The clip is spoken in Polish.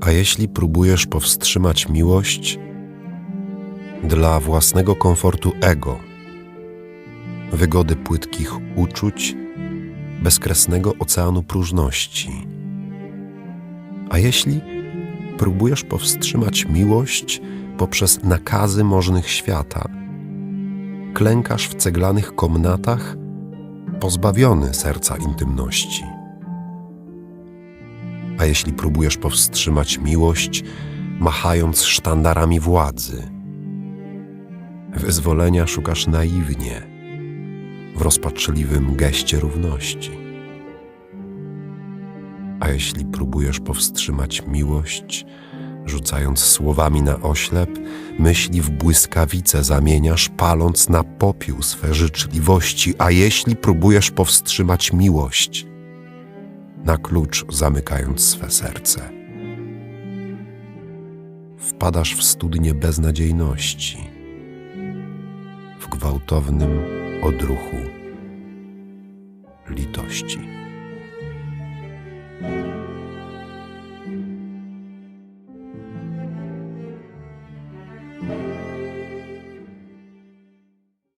A jeśli próbujesz powstrzymać miłość dla własnego komfortu ego, wygody płytkich uczuć, bezkresnego oceanu próżności, a jeśli próbujesz powstrzymać miłość poprzez nakazy możnych świata, klękasz w ceglanych komnatach, pozbawiony serca intymności. A jeśli próbujesz powstrzymać miłość, machając sztandarami władzy, wyzwolenia szukasz naiwnie, w rozpaczliwym geście równości. A jeśli próbujesz powstrzymać miłość, rzucając słowami na oślep, myśli w błyskawice zamieniasz, paląc na popiół swe życzliwości, a jeśli próbujesz powstrzymać miłość, na klucz zamykając swe serce, wpadasz w studnię beznadziejności, w gwałtownym odruchu litości.